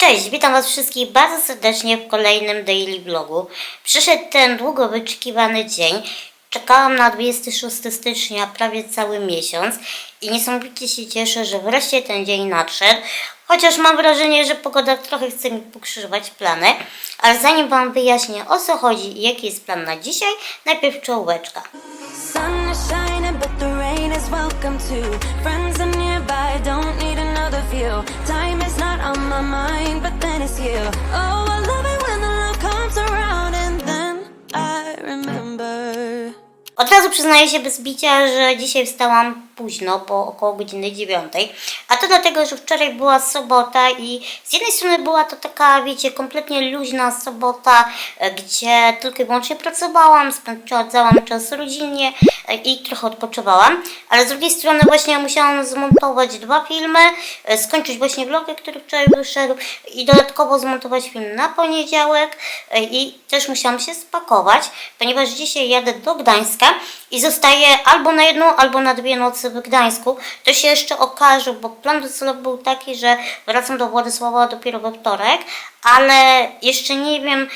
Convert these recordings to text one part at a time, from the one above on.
Cześć, witam Was wszystkich bardzo serdecznie w kolejnym daily vlogu. Przyszedł ten długo wyczekiwany dzień. Czekałam na 26 stycznia prawie cały miesiąc i niesamowicie się cieszę, że wreszcie ten dzień nadszedł. Chociaż mam wrażenie, że pogoda trochę chce mi pokrzyżować plany. Ale zanim Wam wyjaśnię o co chodzi i jaki jest plan na dzisiaj, najpierw czołóweczka. Sun another view. Time is not on my mind, but then it's you. Oh, I love it when the love comes around, and then I remember. Od razu przyznaję się bez bicia, że dzisiaj wstałam późno, po około godziny dziewiątej. A to dlatego, że wczoraj była sobota i z jednej strony była to taka, wiecie, kompletnie luźna sobota, e, gdzie tylko i wyłącznie pracowałam, spędzałam czas rodzinnie e, i trochę odpoczywałam. Ale z drugiej strony właśnie musiałam zmontować dwa filmy, e, skończyć właśnie vlogę, który wczoraj wyszedł i dodatkowo zmontować film na poniedziałek i też musiałam się spakować, ponieważ dzisiaj jadę do Gdańska i zostaję albo na jedną, albo na dwie nocy w Gdańsku. To się jeszcze okaże, bo plan docelowy był taki, że wracam do Władysława dopiero we wtorek, ale jeszcze nie wiem,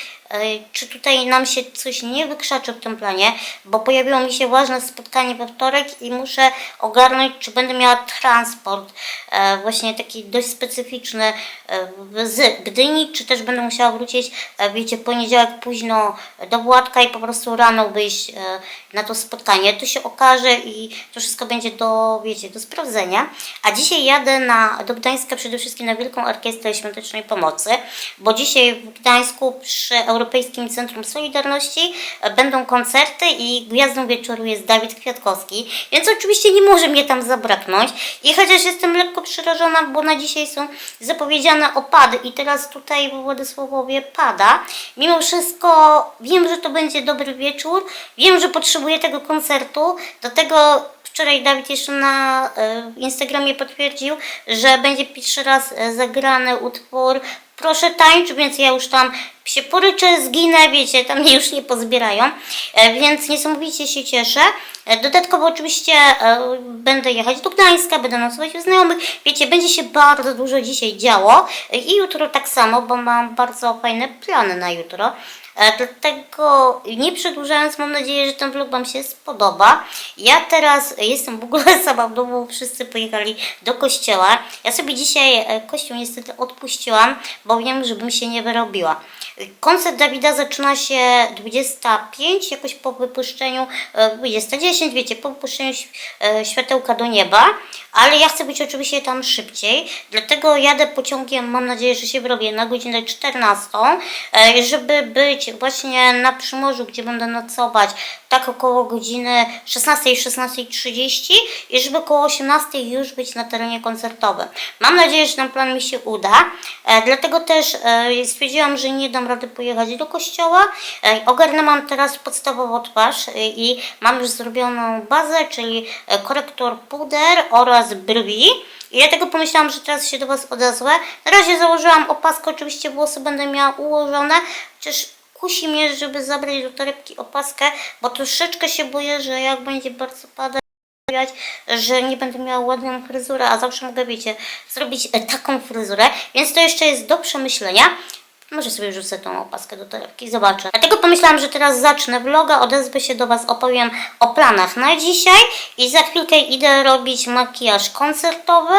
czy tutaj nam się coś nie wykrzaczy w tym planie, bo pojawiło mi się ważne spotkanie we wtorek i muszę ogarnąć, czy będę miała transport e, właśnie taki dość specyficzny e, z Gdyni, czy też będę musiała wrócić, e, wiecie, poniedziałek późno do Władka i po prostu rano wyjść e, na to spotkanie. To się okaże i to wszystko będzie do, wiecie, do sprawdzenia. A dzisiaj jadę na, do Gdańska przede wszystkim na Wielką Orkiestrę Świątecznej Pomocy, bo dzisiaj w Gdańsku przy Europejskim Centrum Solidarności e, będą koncerty i gwiazdą wieczoru jest Dawid Kwiatkowski, więc oczywiście nie może mnie tam zabraknąć. I chociaż jestem lekko przerażona, bo na dzisiaj są zapowiedziane opady i teraz tutaj w Władysławowie pada, mimo wszystko wiem, że to będzie dobry wieczór, wiem, że potrzebuję tego koncertu, do tego Wczoraj Dawid jeszcze na e, Instagramie potwierdził, że będzie pierwszy raz e, zagrany utwór Proszę tańcz, więc ja już tam się poryczę, zginę, wiecie, tam mnie już nie pozbierają, e, więc niesamowicie się cieszę. E, Dodatkowo oczywiście e, będę jechać do Gdańska, będę nocować u znajomych, wiecie, będzie się bardzo dużo dzisiaj działo i jutro tak samo, bo mam bardzo fajne plany na jutro. Dlatego nie przedłużając, mam nadzieję, że ten vlog Wam się spodoba. Ja teraz jestem w ogóle sama w domu, wszyscy pojechali do kościoła. Ja sobie dzisiaj kościół niestety odpuściłam, bo wiem, żebym się nie wyrobiła. Koncert Dawida zaczyna się 25, jakoś po wypuszczeniu, e, 20.10, wiecie, po wypuszczeniu e, światełka do nieba, ale ja chcę być oczywiście tam szybciej, dlatego jadę pociągiem, mam nadzieję, że się wyrobię na godzinę 14, e, żeby być właśnie na Przymorzu, gdzie będę nocować, tak około godziny 16, 16.30 i żeby koło 18 już być na terenie koncertowym. Mam nadzieję, że ten plan mi się uda, e, dlatego też e, stwierdziłam, że nie dam rady pojechać do kościoła. E, ogarnę mam teraz podstawową twarz e, i mam już zrobioną bazę, czyli e, korektor puder oraz brwi. I dlatego pomyślałam, że teraz się do Was odezwę. Na razie założyłam opaskę, oczywiście włosy będę miała ułożone, chociaż kusi mnie, żeby zabrać do torebki opaskę, bo troszeczkę się boję, że jak będzie bardzo padać, że nie będę miała ładną fryzurę, a zawsze mogę, wiecie, zrobić taką fryzurę, więc to jeszcze jest do przemyślenia. Może sobie wrzucę tą opaskę do torebki, zobaczę. Dlatego pomyślałam, że teraz zacznę vloga, odezwę się do Was, opowiem o planach na dzisiaj i za chwilkę idę robić makijaż koncertowy,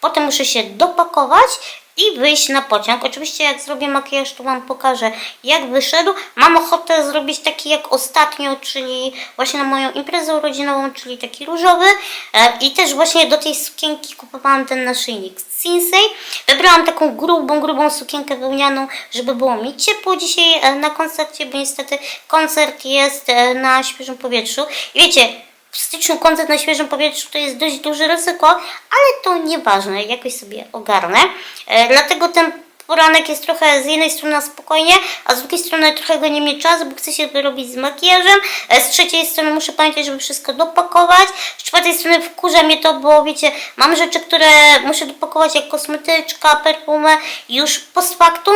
potem muszę się dopakować i wyjść na pociąg. Oczywiście jak zrobię makijaż, to Wam pokażę jak wyszedł. Mam ochotę zrobić taki jak ostatnio, czyli właśnie na moją imprezę urodzinową, czyli taki różowy. E, I też właśnie do tej sukienki kupowałam ten naszyjnik Sinsei. Wybrałam taką grubą, grubą sukienkę wełnianą, żeby było mi ciepło dzisiaj e, na koncercie, bo niestety koncert jest e, na świeżym powietrzu. I wiecie, w styczniu koncert na świeżym powietrzu to jest dość duże ryzyko, ale to nieważne, jakoś sobie ogarnę. E, dlatego ten poranek jest trochę z jednej strony spokojnie, a z drugiej strony trochę go nie mieć czasu, bo chcę się wyrobić z makijażem. E, z trzeciej strony muszę pamiętać, żeby wszystko dopakować. Z czwartej strony wkurza mnie to, bo wiecie, mam rzeczy, które muszę dopakować jak kosmetyczka, perfumę już post factum.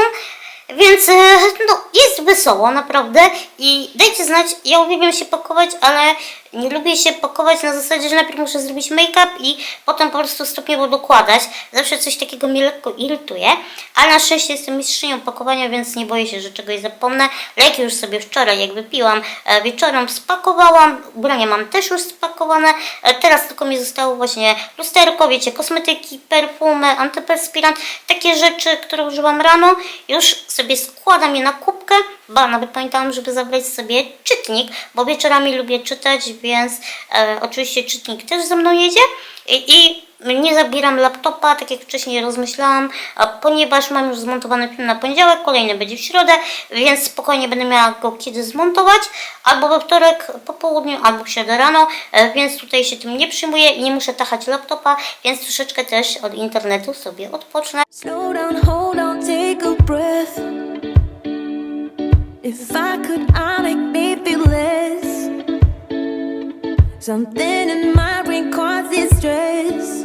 Więc e, no, jest wesoło, naprawdę. I dajcie znać, ja uwielbiam się pakować, ale nie lubię się pakować na zasadzie, że najpierw muszę zrobić make-up i potem po prostu stopniowo dokładać. Zawsze coś takiego mnie lekko irytuje, ale na szczęście jestem mistrzynią pakowania, więc nie boję się, że czegoś zapomnę. Leki już sobie wczoraj jak wypiłam e, wieczorem spakowałam, ubrania mam też już spakowane. E, teraz tylko mi zostało właśnie lusterko, wiecie, kosmetyki, perfumy, antyperspirant, takie rzeczy, które używam rano. Już sobie składam je na kubkę, bo nawet pamiętałam, żeby zabrać sobie czytnik, bo wieczorami lubię czytać, więc e, oczywiście czytnik też ze mną jedzie i, i nie zabieram laptopa, tak jak wcześniej rozmyślałam, ponieważ mam już zmontowany film na poniedziałek, kolejny będzie w środę, więc spokojnie będę miała go kiedy zmontować, albo we wtorek po południu, albo w środę rano, e, więc tutaj się tym nie przyjmuję i nie muszę tachać laptopa, więc troszeczkę też od internetu sobie odpocznę. Slow down, hold on, take a breath. If I could, I make me feel less. Something in my brain causes stress.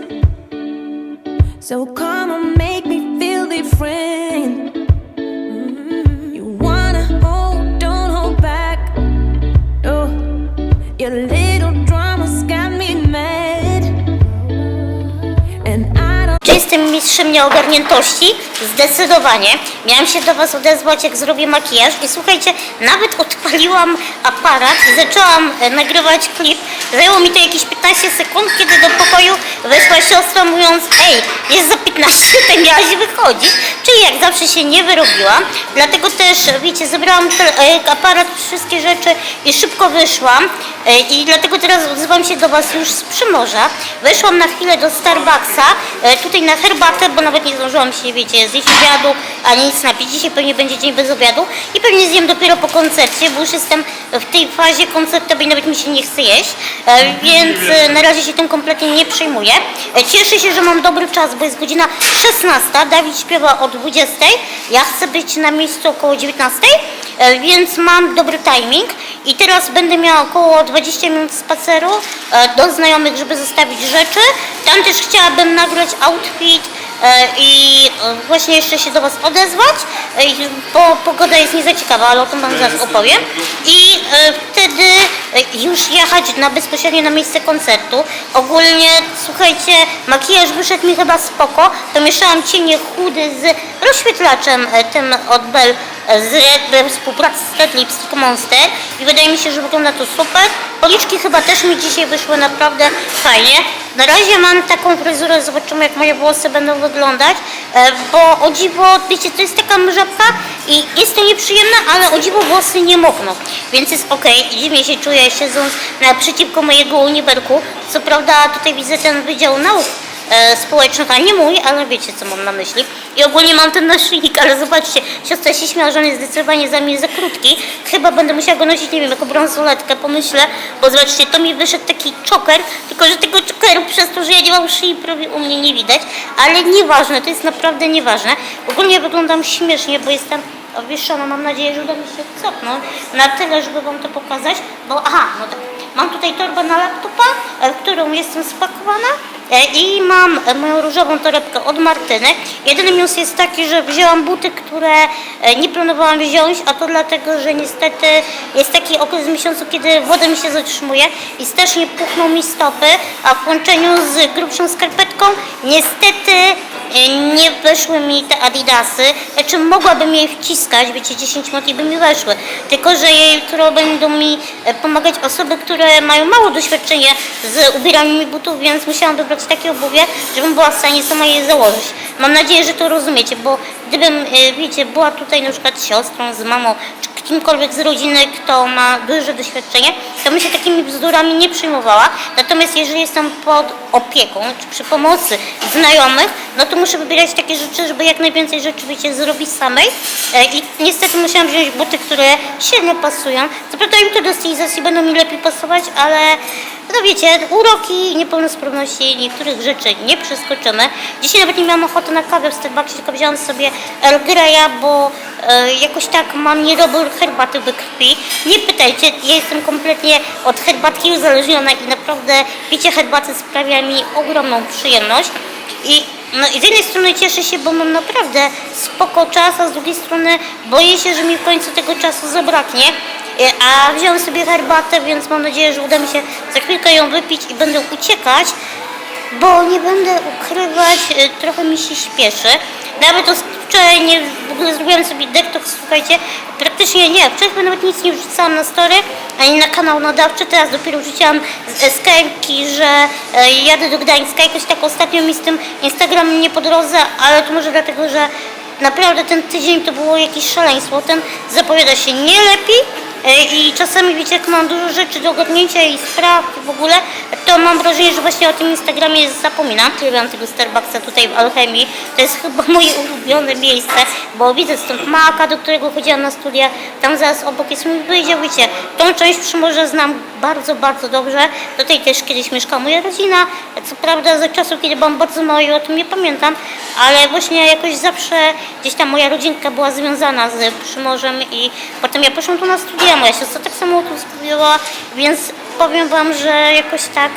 So come on, make me feel different. Mm, You wanna hold, don't hold back. Oh, your little dramas got me mad. And I don't. Czy jestem mistrzem nieogarniętości? Zdecydowanie. Miałam się do Was odezwać, jak zrobię makijaż i słuchajcie, nawet odpaliłam aparat zaczęłam e, nagrywać klip. Zajęło mi to jakieś 15 sekund, kiedy do pokoju weszła siostra mówiąc Ej, jest za 15, ty miałaś wychodzić. Czyli jak zawsze się nie wyrobiłam. Dlatego też, wiecie, zebrałam e, aparat, wszystkie rzeczy i szybko wyszłam. E, I dlatego teraz odzywam się do Was już z Przymorza. Weszłam na chwilę do Starbucksa, e, tutaj na herbatę, bo nawet nie zdążyłam się, wiecie, zjeść obiadu, ani nic napić. Dzisiaj pewnie będzie dzień bez obiadu i pewnie zjem dopiero po koncercie, bo już jestem w tej fazie koncertowej, nawet mi się nie chce jeść, e, więc e, na razie się tym kompletnie nie przejmuję. E, Cieszę się, że mam dobry czas, bo jest godzina 16, Dawid śpiewa o 20, ja chcę być na miejscu około 19, e, więc mam dobry timing i teraz będę miała około 20 minut spaceru do znajomych, żeby zostawić rzeczy. Tam też chciałabym nagrać outfit i e, właśnie jeszcze się do Was odezwać, e, bo pogoda jest nie za ciekawa, ale o tym Wam zaraz opowiem. I e, wtedy e, już jechać na bezpośrednio na miejsce koncertu. Ogólnie, słuchajcie, makijaż wyszedł mi chyba spoko, to mieszałam cienie chudy z rozświetlaczem e, tym od Bell e, z we współpracy z Red Lipstick Monster i wydaje mi się, że wygląda to super. Policzki chyba też mi dzisiaj wyszły naprawdę fajnie. Na razie mam taką fryzurę, zobaczymy jak moje włosy będą wyglądać, e, bo o dziwo, wiecie, to jest taka mrzawka i jest to nieprzyjemne, ale o dziwo włosy nie mokną, więc jest ok. Dziwnie się czuję siedząc naprzeciwko mojego uniwerku. Co prawda tutaj widzę ten Wydział Nauk e, społecznych, a nie mój, ale wiecie co mam na myśli. I ogólnie mam ten naszyjnik, ale zobaczcie, siostra się śmiała, że on jest zdecydowanie za mnie za krótki. Chyba będę musiała go nosić, nie wiem, jako bransoletkę, pomyślę, bo zobaczcie, to mi wyszedł taki czoker, tylko że tego czokeru przez to, że ja nie mam szyi, prawie u mnie nie widać, ale nieważne, to jest naprawdę nieważne. Ogólnie wyglądam śmiesznie, bo jestem owieszona, mam nadzieję, że uda mi się cofnąć na tyle, żeby wam to pokazać, bo aha, no tak, mam tutaj torbę na laptopa, e, którą jestem spakowana, E, I mam moją różową torebkę od Martyny. Jedyny minus jest taki, że wzięłam buty, które e, nie planowałam wziąć, a to dlatego, że niestety jest taki okres w miesiącu, kiedy woda mi się zatrzymuje i strasznie puchną mi stopy, a w połączeniu z grubszą skarpetką niestety nie weszły mi te adidasy. Znaczy mogłabym je wciskać, wiecie, 10 minut i by mi weszły. Tylko, że które będą mi e, pomagać osoby, które mają mało doświadczenia z ubieraniem butów, więc musiałam wybrać takie obuwie, żebym była w stanie sama je założyć. Mam nadzieję, że to rozumiecie, bo gdybym, e, wiecie, była tutaj na przykład siostrą, z mamą, kimkolwiek z rodziny, kto ma duże doświadczenie, to bym się takimi bzdurami nie przyjmowała. Natomiast jeżeli jestem pod opieką, czy przy pomocy znajomych, no to muszę wybierać takie rzeczy, żeby jak najwięcej rzeczy, wiecie, zrobić samej. E, I niestety musiałam wziąć buty, które średnio pasują. Co prawda jutro do stylizacji będą mi lepiej pasować, ale no wiecie, uroki, niepełnosprawności, niektórych rzeczy nie przeskoczymy. Dzisiaj nawet nie miałam ochoty na kawę w Starbucksie, tylko wziąłam sobie Earl bo jakoś tak mam niedobór herbaty we krwi. Nie pytajcie, ja jestem kompletnie od herbatki uzależniona i naprawdę picie herbaty sprawia mi ogromną przyjemność. I, no, z jednej strony cieszę się, bo mam naprawdę spoko czas, a z drugiej strony boję się, że mi w końcu tego czasu zabraknie. E, A wziąłem sobie herbatę, więc mam nadzieję, że uda mi się za chwilkę ją wypić i będę uciekać, bo nie będę ukrywać, e, trochę mi się śpieszy. Nawet to wczoraj nie, w ogóle zrobiłem sobie słuchajcie, praktycznie nie, wczoraj nawet nic nie wrzucałam na story, ani na kanał nadawczy, teraz dopiero wrzuciłam z SKM-ki, że e, jadę do Gdańska, jakoś tak ostatnio mi z tym Instagram nie po drodze, ale to może dlatego, że naprawdę ten tydzień to było jakieś szaleństwo, ten zapowiada się nie lepiej, E, I czasami wiecie, jak mam dużo rzeczy do ogarnięcia i spraw w ogóle, to mam wrażenie, że właśnie o tym Instagramie zapominam. Lubiłam tego Starbucksa tutaj w Alchemii. To jest chyba moje ulubione miejsce, bo widzę stąd Maka, do którego chodziłam na studia. Tam zaraz obok jest mój wydział, wiecie. Tą część Przymorza znam bardzo, bardzo dobrze. Tutaj też kiedyś mieszkała moja rodzina. Co prawda za czasów, kiedy byłam bardzo mała i o tym nie pamiętam, ale właśnie jakoś zawsze gdzieś tam moja rodzinka była związana z Przymorzem i potem ja poszłam tu na studia, moja siostra tak samo tu studiowała, więc powiem Wam, że jakoś tak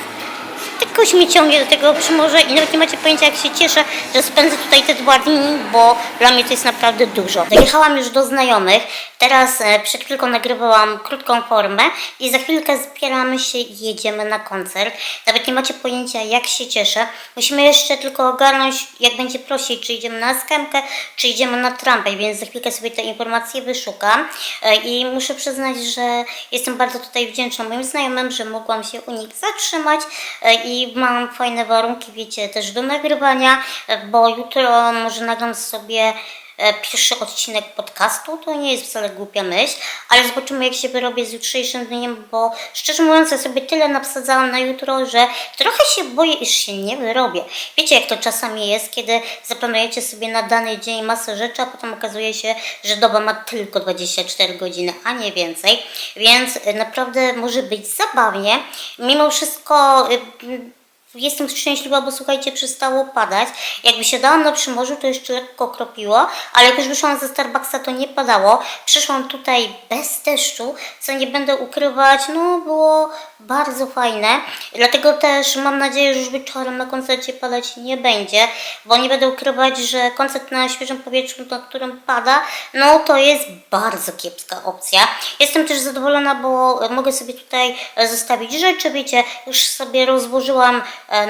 jakoś mnie ciągnie do tego Przymorza i nawet nie macie pojęcia jak się cieszę, że spędzę tutaj te dwa dni, bo dla mnie to jest naprawdę dużo. Dojechałam już do znajomych, teraz e, przed chwilką nagrywałam krótką formę i za chwilkę zbieramy się i jedziemy na koncert. Nawet nie macie pojęcia jak się cieszę. Musimy jeszcze tylko ogarnąć jak będzie prosić, czy idziemy na skemkę, czy idziemy na trampę, więc za chwilkę sobie te informacje wyszukam E, i muszę przyznać, że jestem bardzo tutaj wdzięczna moim znajomym, że mogłam się u nich zatrzymać e, i mam fajne warunki, wiecie, też do nagrywania, bo jutro może nagram sobie pierwszy odcinek podcastu, to nie jest wcale głupia myśl, ale zobaczymy jak się wyrobię z jutrzejszym dniem, bo szczerze mówiąc ja sobie tyle napsadzałam na jutro, że trochę się boję, iż się nie wyrobię. Wiecie jak to czasami jest, kiedy zaplanujecie sobie na dany dzień masę rzeczy, a potem okazuje się, że doba ma tylko 24 godziny, a nie więcej, więc e, naprawdę może być zabawnie. Mimo wszystko y, Jestem szczęśliwa, bo słuchajcie, przestało padać. Jakby siadałam na przymorzu, to jeszcze lekko kropiło, ale jak już wyszłam ze Starbucksa, to nie padało. Przyszłam tutaj bez deszczu, co nie będę ukrywać, no było bardzo fajne. Dlatego też mam nadzieję, że już wieczorem na koncercie padać nie będzie, bo nie będę ukrywać, że koncert na świeżym powietrzu, na którym pada, no to jest bardzo kiepska opcja. Jestem też zadowolona, bo mogę sobie tutaj zostawić rzeczy, wiecie, już sobie rozłożyłam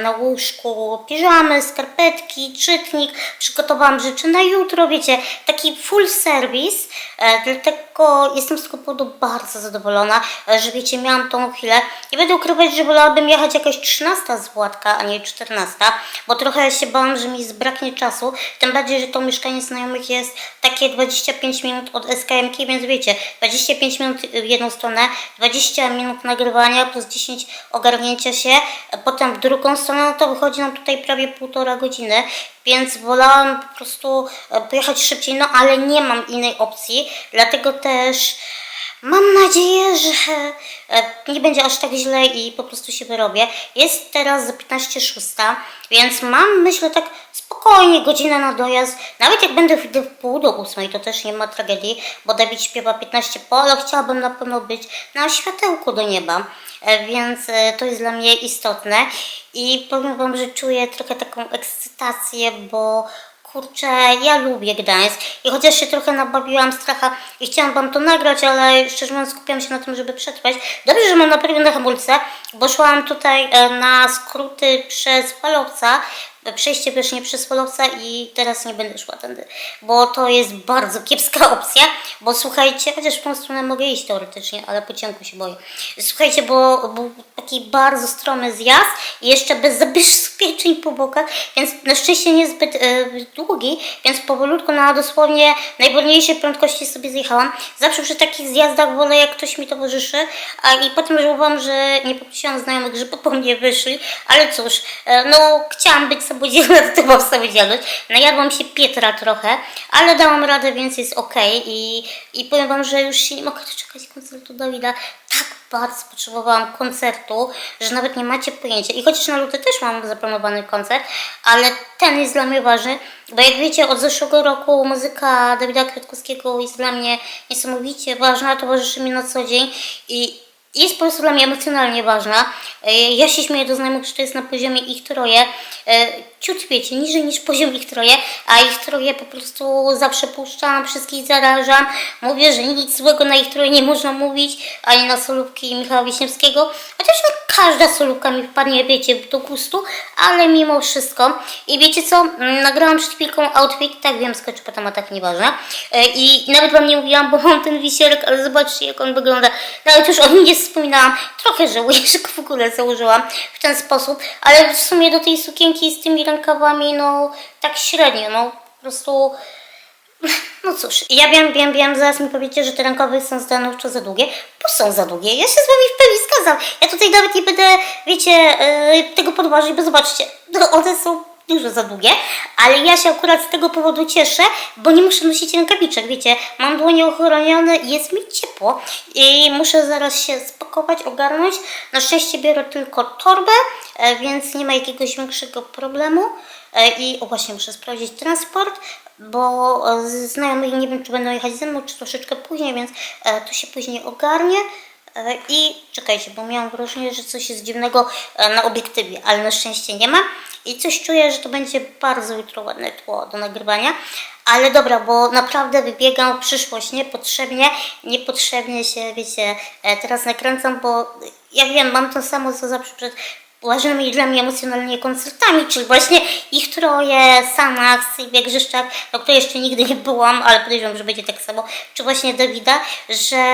na łóżku piżamy, skarpetki, czytnik, przygotowałam rzeczy na jutro, wiecie, taki full service, e, dlatego jestem z tego powodu bardzo zadowolona, e, że wiecie, miałam tą chwilę. Nie będę ukrywać, że wolałabym jechać jakaś 13 z Władka, a nie 14, bo trochę się bałam, że mi zbraknie czasu, tym bardziej, że to mieszkanie znajomych jest takie 25 minut od SKM-ki, więc wiecie, 25 minut w jedną stronę, 20 minut nagrywania plus 10 ogarnięcia się, e, potem w drugą stronę, no to wychodzi nam tutaj prawie półtora godziny, więc wolałam po prostu e, pojechać szybciej, no ale nie mam innej opcji, dlatego też Mam nadzieję, że e, nie będzie aż tak źle i po prostu się wyrobię. Jest teraz za 15.06, więc mam, myślę, tak spokojnie godzinę na dojazd. Nawet jak będę w pół do ósmej, to też nie ma tragedii, bo Dawid śpiewa 15 po, ale chciałabym na pewno być na światełku do nieba. E, Więc e, to jest dla mnie istotne i powiem Wam, że czuję trochę taką ekscytację, bo Kurczę, ja lubię Gdańsk i chociaż się trochę nabawiłam stracha i chciałam Wam to nagrać, ale szczerze mówiąc skupiam się na tym, żeby przetrwać. Dobrze, że mam naprawione hamulce, bo szłam tutaj e, na skróty przez falowca, e, przejście też nie przez falowca i teraz nie będę szła tędy, bo to jest bardzo kiepska opcja, bo słuchajcie, chociaż w tą stronę mogę iść teoretycznie, ale po ciemku się boję. Słuchajcie, bo był taki bardzo stromy zjazd i jeszcze bez zabezpieczeń po bokach, więc na szczęście niezbyt e, długi, więc powolutku na dosłownie najwolniejszej prędkości sobie zjechałam. Zawsze przy takich zjazdach wolę, jak ktoś mi towarzyszy, a i potem żałowałam, że nie poprosiłam znajomych, żeby po mnie wyszli, ale cóż, e, no chciałam być samodzielna, to to była samodzielność. Najadłam się Pietra trochę, ale dałam radę, więc jest ok i, i powiem Wam, że już nie mogę doczekać koncertu Dawida. Tak bardzo potrzebowałam koncertu, że nawet nie macie pojęcia. I chociaż na luty też mam zaplanowany koncert, ale ten jest dla mnie ważny, bo jak wiecie, od zeszłego roku muzyka Dawida Kwiatkowskiego jest dla mnie niesamowicie ważna, towarzyszy mi na co dzień i jest po prostu dla mnie emocjonalnie ważna. E, Ja się śmieję do znajomych, że to jest na poziomie ich troje. Ciut, wiecie, niżej niż poziom ich troje, a ich troje po prostu zawsze puszczam, wszystkich zarażam, mówię, że nic złego na ich troje nie można mówić, ani na solówki Michała Wiśniewskiego, chociaż no, każda solówka mi wpadnie, wiecie, do gustu, ale mimo wszystko. I wiecie co, Mm, nagrałam przed chwilką outfit, tak wiem, skoczy po tematach, nieważne, E, i nawet wam nie mówiłam, bo mam ten wisiorek, ale zobaczcie, jak on wygląda. Nawet już o nim nie wspominałam, trochę żałuję, że go w ogóle założyłam w ten sposób, ale w sumie do tej sukienki z tymi rękawami, no tak średnio, no po prostu... No cóż, ja wiem, wiem, wiem, zaraz mi powiecie, że te rękawy są stanowczo za długie, bo są za długie. Ja się z wami w pełni zgadzam. Ja tutaj nawet nie będę, wiecie, yy, tego podważyć, bo zobaczcie, no, one są dużo za długie, ale ja się akurat z tego powodu cieszę, bo nie muszę nosić rękawiczek, wiecie, mam dłonie ochronione, jest mi ciepło i muszę zaraz się spakować, ogarnąć. Na szczęście biorę tylko torbę, e, więc nie ma jakiegoś większego problemu. E, I o właśnie muszę sprawdzić transport, bo e, znajomych nie wiem, czy będą jechać ze mną, czy troszeczkę później, więc to się później ogarnie. E, I czekajcie, bo miałam wrażenie, że coś jest dziwnego e, na obiektywie, ale na szczęście nie ma. I coś czuję, że to będzie bardzo jutro ładne tło do nagrywania. Ale dobra, bo naprawdę wybiegam w przyszłość niepotrzebnie, niepotrzebnie się, wiecie, e, teraz nakręcam, bo ja wiem, mam to samo, co zawsze przed ważnymi dla mnie emocjonalnie koncertami, czyli właśnie ich troje, Sanach, Sylwia Grzeszczak, do której jeszcze nigdy nie byłam, ale podejrzewam, że będzie tak samo, czy właśnie Dawida, że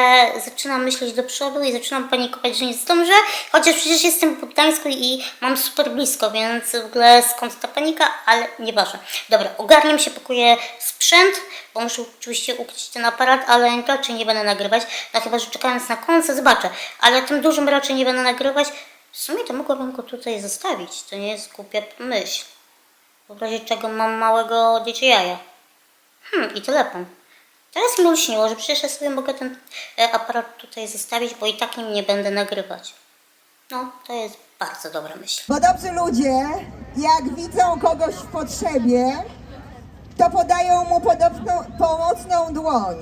zaczynam myśleć do przodu i zaczynam panikować, że nie zdążę, chociaż przecież jestem w Gdańsku i mam super blisko, więc w ogóle skąd ta panika, ale nieważne. Dobra, ogarniam się, pakuję sprzęt, bo muszę oczywiście ukryć ten aparat, ale raczej nie będę nagrywać, no chyba, że czekając na końcu zobaczę, ale tym dużym raczej nie będę nagrywać, w sumie to mogłabym go tutaj zostawić. To nie jest głupia myśl. W razie czego mam małego DJI. Hmm, i telefon. Teraz mi olśniło, że przecież ja sobie mogę ten e, aparat tutaj zostawić, bo i tak nie będę nagrywać. No, to jest bardzo dobra myśl. Bo dobrzy ludzie, jak widzą kogoś w potrzebie, to podają mu podobną, pomocną dłoń.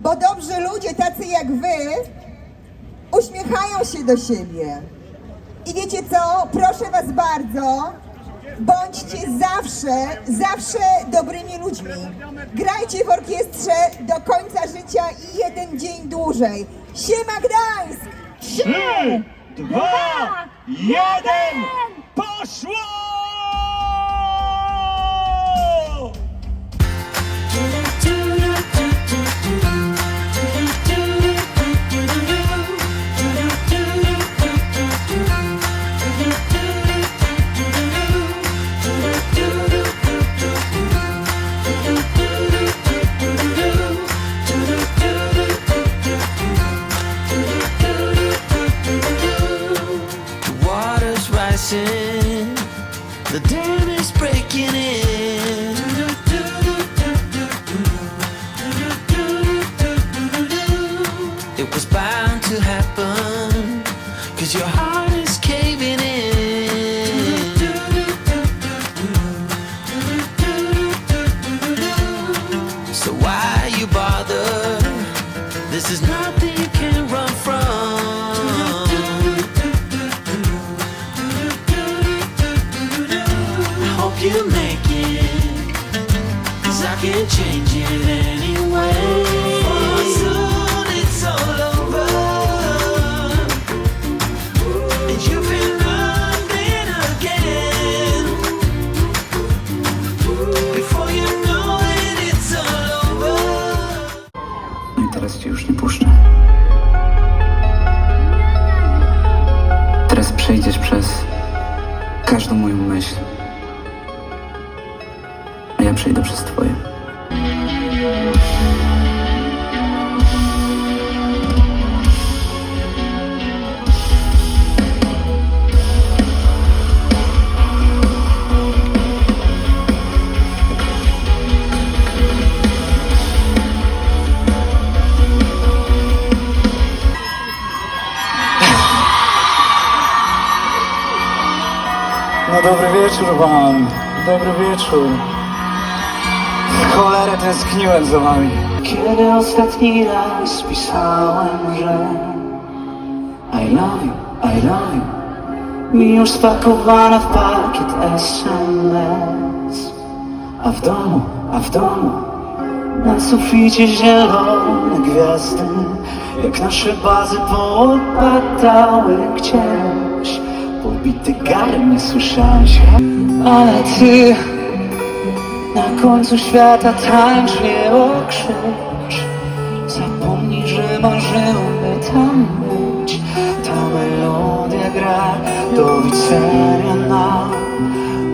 Bo dobrzy ludzie, tacy jak wy, uśmiechają się do siebie. I wiecie co? Proszę was bardzo, bądźcie zawsze, zawsze dobrymi ludźmi. Grajcie w orkiestrze do końca życia i jeden dzień dłużej. Siema Gdańsk! Trzy, dwa, jeden, poszło! Wieczór. W cholerę tęskniłem za wami. Kiedy ostatni raz pisałem, że I love you, I love you mi już spakowana w pakiet SMS. A w domu, a w domu na suficie zielone gwiazdy Jak nasze bazy poopadały gdzieś Pobity garnek słyszałeś Ale ty na końcu świata tańcz nie okrzyż. Zapomnij, że marzymy tam być. Ta melodia gra do widzenia nam.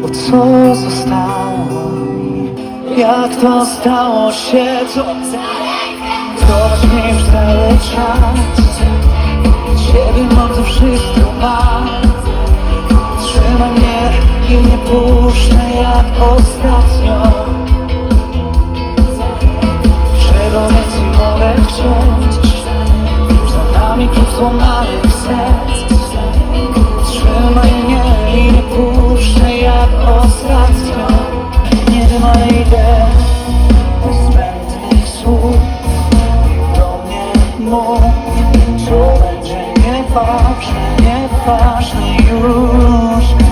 Bo co zostało mi? Jak to stało się? Co Zobacz mnie już cały czas. Ciebie mam to wszystko mam Trzymaj mnie i nie puszczę jak ostatnio nieważne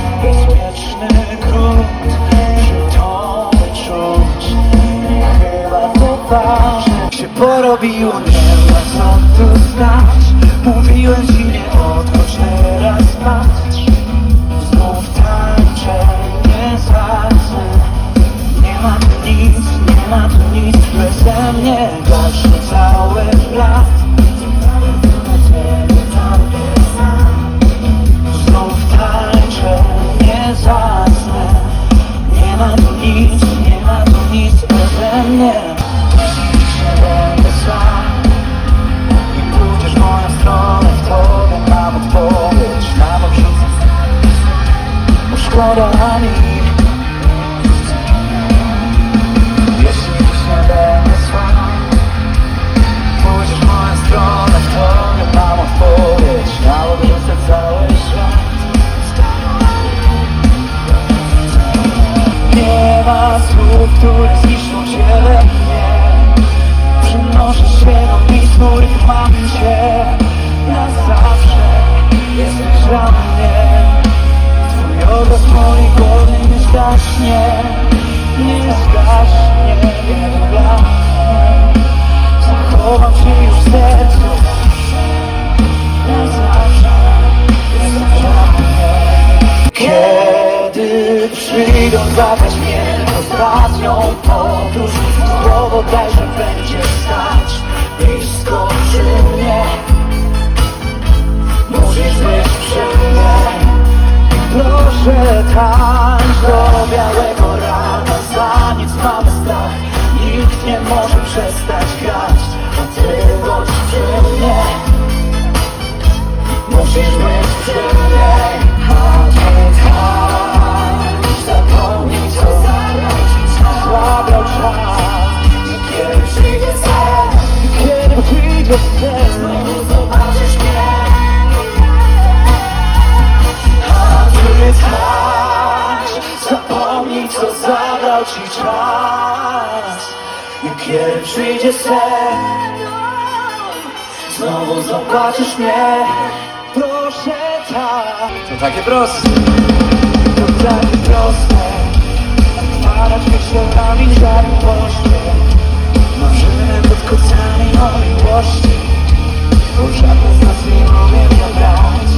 takie proste. To takie proste. Odpalać wieczorami żar pośpiech Marzymy pod kocami o miłości Bo żadne z nas nie umie brać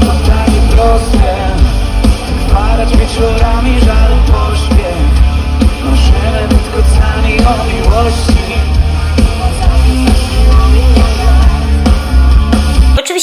To takie proste. Odpalać wieczorami żar pośpiech Marzymy pod kocami o miłości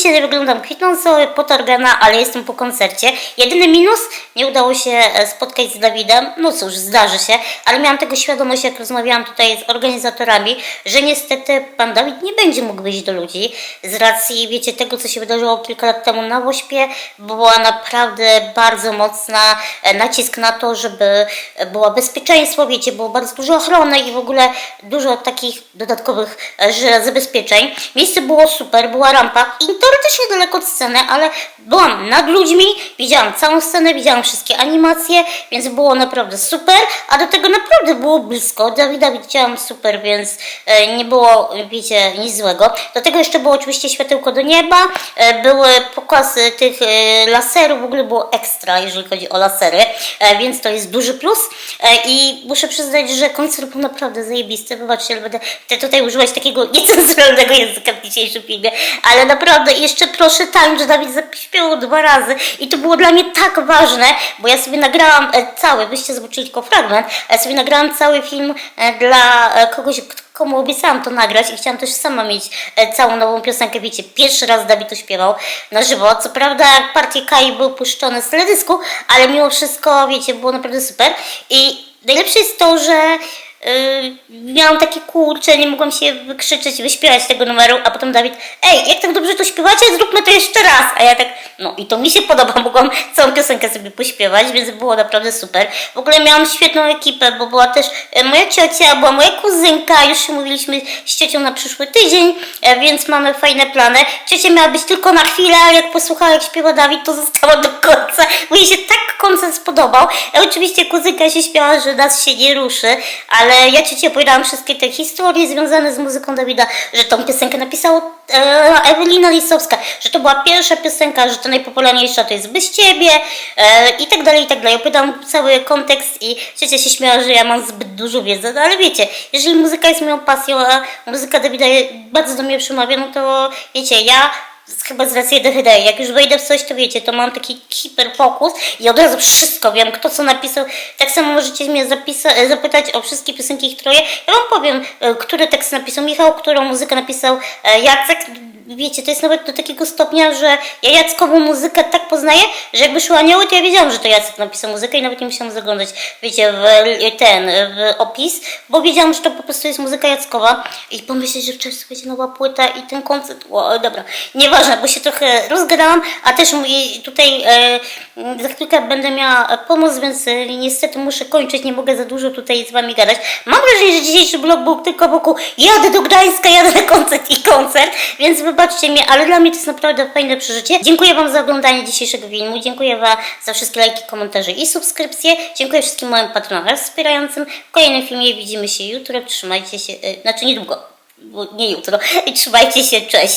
Nie wyglądam kwitnąco pod organa, ale jestem po koncercie. Jedyny minus, nie udało się e, spotkać z Dawidem. No cóż, zdarzy się, ale miałam tego świadomość, jak rozmawiałam tutaj z organizatorami, że niestety pan Dawid nie będzie mógł wyjść do ludzi z racji, wiecie, tego, co się wydarzyło kilka lat temu na Łośpie. Była naprawdę bardzo mocna e, nacisk na to, żeby e, było bezpieczeństwo, wiecie, było bardzo dużo ochrony i w ogóle dużo takich dodatkowych zabezpieczeń. Miejsce było super, była rampa i teoretycznie też niedaleko od sceny, ale byłam nad ludźmi, widziałam całą scenę, widziałam wszystkie animacje, więc było naprawdę super, a do tego naprawdę było blisko. Dawida widziałam super, więc e, nie było, wiecie, nic złego. Do tego jeszcze było oczywiście światełko do nieba, e, były pokazy tych e, laserów, w ogóle było ekstra, jeżeli chodzi o lasery, więc to jest duży plus. I muszę przyznać, że koncert był naprawdę zajebisty. Wybaczcie, ale będę tutaj używać takiego niecenzuralnego języka w dzisiejszym filmie, ale naprawdę jeszcze proszę tańcz, Dawid zaśpiewał dwa razy i to było dla mnie tak ważne, bo ja sobie nagrałam e, cały, byście zobaczyli tylko fragment, a ja sobie nagrałam cały film e, dla e, kogoś, komu obiecałam to nagrać i chciałam też sama mieć e, całą nową piosenkę, wiecie, pierwszy raz Dawid to śpiewał na żywo, co prawda partie Kai były puszczone z teledysku, ale mimo wszystko, wiecie, było naprawdę super. I najlepsze jest to, że miałam takie kurcze, nie mogłam się wykrzyczeć, wyśpiewać tego numeru, a potem Dawid, ej, jak tak dobrze to śpiewacie, zróbmy to jeszcze raz. A ja tak, no i to mi się podoba, mogłam całą piosenkę sobie pośpiewać, więc było naprawdę super. W ogóle miałam świetną ekipę, bo była też e, moja ciocia, była moja kuzynka, już się mówiliśmy z ciocią na przyszły tydzień, e, więc mamy fajne plany. Ciocia miała być tylko na chwilę, ale jak posłuchała jak śpiewa Dawid, to została do końca, bo jej się tak koncert spodobał. E, oczywiście kuzynka się śmiała, że nas się nie ruszy, ale ja cioci opowiadałam wszystkie te historie związane z muzyką Dawida, że tą piosenkę napisała e, Ewelina Lisowska, że to była pierwsza piosenka, że to najpopularniejsza to jest Bez Ciebie e, i tak dalej, i tak dalej. Opowiadałam cały kontekst i ciocia się śmiała, że ja mam zbyt dużo wiedzy, no ale wiecie, jeżeli muzyka jest moją pasją, a muzyka Dawida bardzo do mnie przemawia, no to wiecie, ja chyba z racji DHD, jak już wejdę w coś, to wiecie, to mam taki hiperfokus i od razu wszystko wiem, kto co napisał. Tak samo możecie mnie zapisa- zapytać o wszystkie piosenki, które ja wam powiem, e, który tekst napisał Michał, którą muzykę napisał e, Jacek. Wiecie, to jest nawet do takiego stopnia, że ja Jackową muzykę tak poznaję, że jakby szły anioły, to ja wiedziałam, że to Jacek napisał muzykę i nawet nie musiałam zaglądać, wiecie, w ten, w opis, bo wiedziałam, że to po prostu jest muzyka Jackowa i pomyśleć, że w czerwcu będzie nowa płyta i ten koncert, o, dobra, nieważne, bo się trochę rozgadałam, a też tutaj e, za chwilkę będę miała pomoc, więc e, niestety muszę kończyć, nie mogę za dużo tutaj z wami gadać. Mam wrażenie, że dzisiejszy blog był tylko wokół jadę do Gdańska, jadę na koncert i koncert, więc wybaczcie mnie, ale dla mnie to jest naprawdę fajne przeżycie. Dziękuję wam za oglądanie dzisiejszego filmu, dziękuję wam za wszystkie lajki, komentarze i subskrypcje, dziękuję wszystkim moim patronom wspierającym. W kolejnym filmie widzimy się jutro, trzymajcie się, e, znaczy niedługo, bo nie jutro, trzymajcie się, cześć.